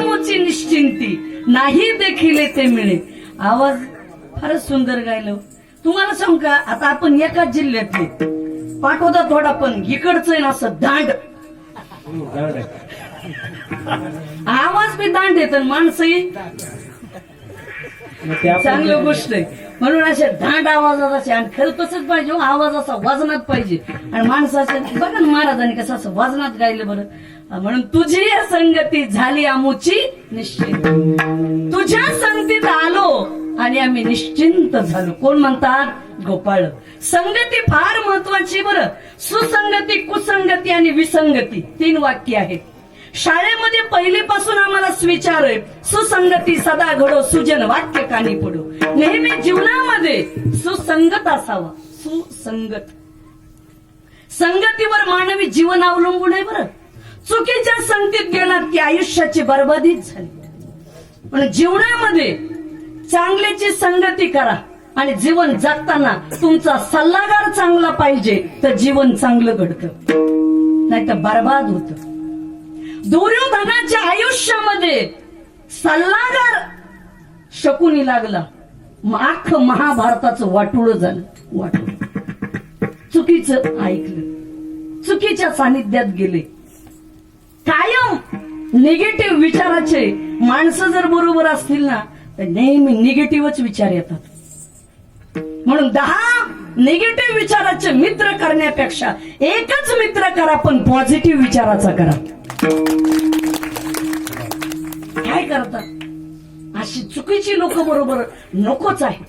आमुची निश्चिंती. नाही देखील ते मिळे. आवाज फारच सुंदर गायलो. तुम्हाला सांगू का आता आपण एकाच जिल्ह्यातले. पाठवता थोडा पण. इकडचं ना असं दांड. आवाज बी दांड येत माणसंही चांगली गोष्ट आहे. म्हणून असे दांड आवाजात असे आणि खरं तसंच पाहिजे हो, आवाज असा वजनात पाहिजे. आणि माणसाचे बघा ना महाराजांनी कसं असं वजनात गायलं बरं. म्हणून तुझी संगती झाली आमुची निश्चित. तुझ्या संगतीत आलो आणि आम्ही निश्चिंत झालो. कोण म्हणतात? गोपाळ. संगती फार महत्वाची बरं. सुसंगती कुसंगती आणि विसंगती तीन वाक्य आहेत. शाळेमध्ये पहिलीपासून आम्हाला स्विचार आहे. सुसंगती सदा घडो सुजन वाक्य कानी पडो. नेहमी जीवनामध्ये सुसंगत असावा. सुसंगत. संगतीवर मानवी जीवन अवलंबून आहे बरं. चुकीच्या संगतीत गेलात की आयुष्याची बर्बादीच झाली. पण जीवनामध्ये चांगल्याची संगती करा आणि जीवन जगताना तुमचा सल्लागार चांगला पाहिजे तर जीवन चांगलं घडतं. नाही तर बर्बाद होतं. दुर्योधनाच्या आयुष्यामध्ये सल्लागार शकुनी लागला. आख महाभारताचं वाटुळ झालं. वाटुळ. चुकीचं ऐकलं. चुकीच्या सानिध्यात गेले. कायम निगेटिव्ह विचाराचे माणसं जर बरोबर असतील ना तर नेहमी निगेटिव्हच विचार येतात. म्हणून दहा निगेटिव्ह विचाराचे मित्र करण्यापेक्षा एकच मित्र करा पण पॉझिटिव्ह विचाराचा करा. काय करतात? अशी चुकीची लोक बरोबर नकोच आहेत.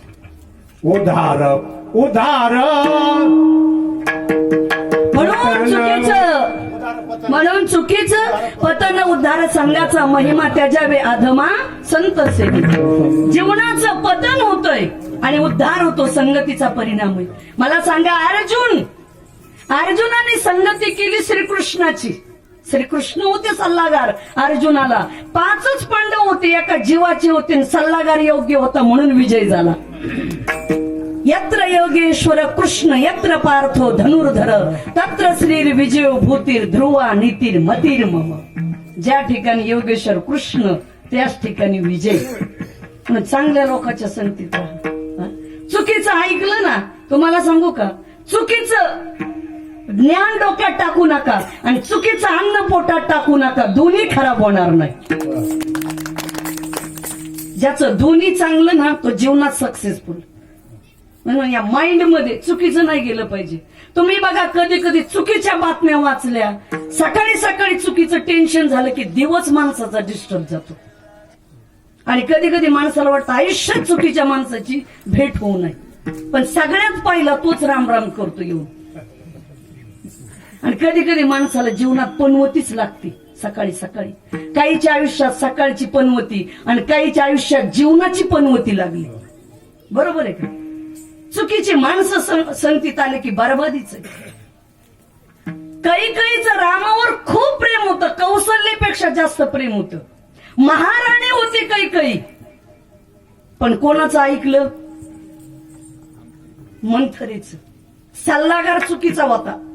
उधार उधार. म्हणून चुकीचं म्हणून चुकीचं पतन उद्धार संघाचा महिमा त्याच्यावे अधमा संत सेवी. जीवनाचं पतन होतंय आणि उद्धार होतो संगतीचा परिणाम होईल. मला सांगा अर्जुन अर्जुनाने संगती केली श्रीकृष्णाची. श्रीकृष्ण होते सल्लागार अर्जुनाला. पाचच पांडव होते एका जीवाचे होते सल्लागार योग्य होता म्हणून विजय झाला. यत्र योगेश्वर कृष्ण यत्र पार्थो धनुर्धर तत्र श्रीर विजय भूतीर ध्रुवा नितीर मतीर मम. ज्या ठिकाणी योगेश्वर कृष्ण त्याच ठिकाणी विजय. चांगल्या लोकांच्या संगतीत चुकीचं ऐकलं ना तुम्हाला सांगू का? चुकीचं ज्ञान डोक्यात टाकू नका आणि चुकीचं अन्न पोटात टाकू नका. दोन्ही खराब होणार नाही. ज्याचं दोन्ही चांगलं ना तो जीवनात सक्सेसफुल म्हणून या माइंडमध्ये चुकीचं नाही गेलं पाहिजे. तुम्ही बघा कधी कधी चुकीच्या बातम्या वाचल्या. सकाळी सकाळी चुकीचं टेन्शन झालं की दिवस माणसाचा डिस्टर्ब जातो. आणि कधी कधी माणसाला वाटतं आयुष्यात चुकीच्या माणसाची भेट होऊ नये. पण सगळ्यात पहिला तोच राम राम करतो येऊन. आणि कधी कधी माणसाला जीवनात पनवतीच लागते सकाळी सकाळी. काहीच्या आयुष्यात सकाळची पनवती आणि काहीच्या आयुष्यात जीवनाची पनवती लागली. बरोबर आहे का? चुकीची माणसं संगतीत आले की बरबादीच काही काहीच रामावर खूप प्रेम होतं कौशल्यपेक्षा जास्त प्रेम होतं. महाराणी होती काही काही. पण कोणाचं ऐकलं? मंथरेच. सल्लागार चुकीचा होता.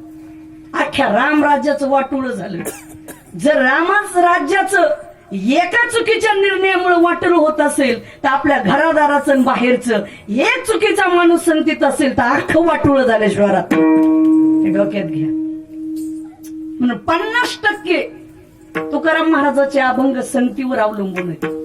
अख्ख्या राम राज्याचं वाटोळ झालं. जर रामाच राज्याचं एका चुकीच्या निर्णयामुळे वाटोळ होत असेल तर आपल्या घरादाराचं आणि बाहेरचं एक चुकीचा माणूस संगतीत असेल तर अख्खं वाटोळ झालं शहरात डोक्यात घ्या. म्हणून पन्नास टक्के तुकाराम महाराजाचे अभंग संगतीवर अवलंबून आहे